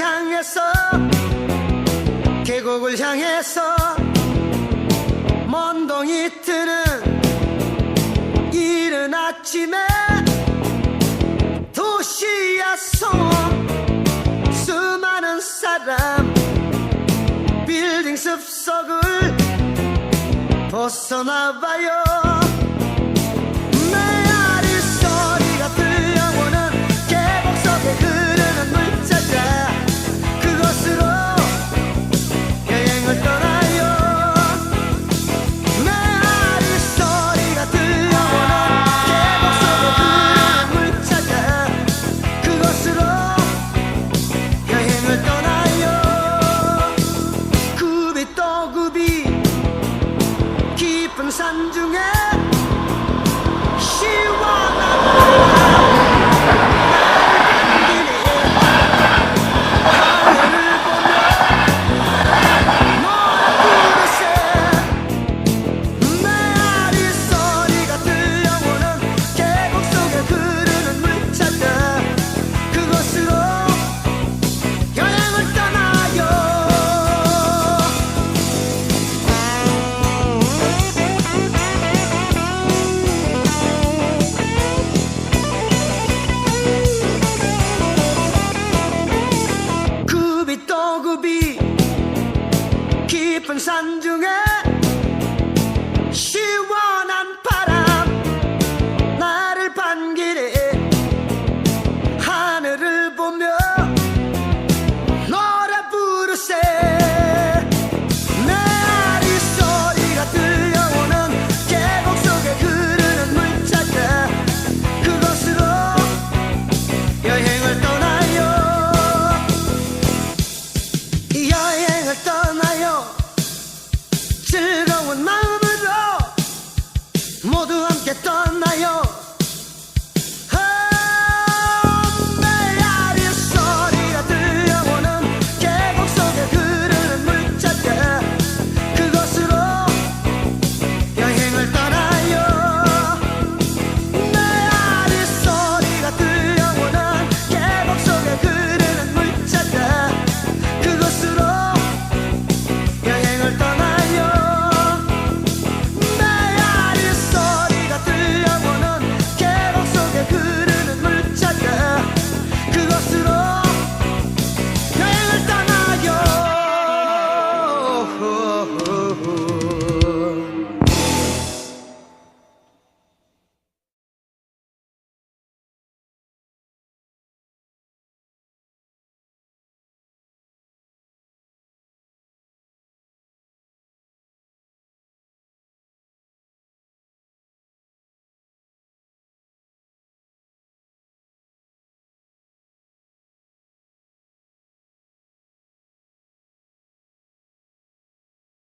향해서 계곡을 향해서 먼동이 트는 이른 아침에 도시야 소음 수많은 사람 빌딩 숲속을 벗어나봐요. 한중에 깊은 산 중에 시원한 바람 나를 반기네 하늘을 보며 노래 부르세. 마음으로 모두 함께 떠나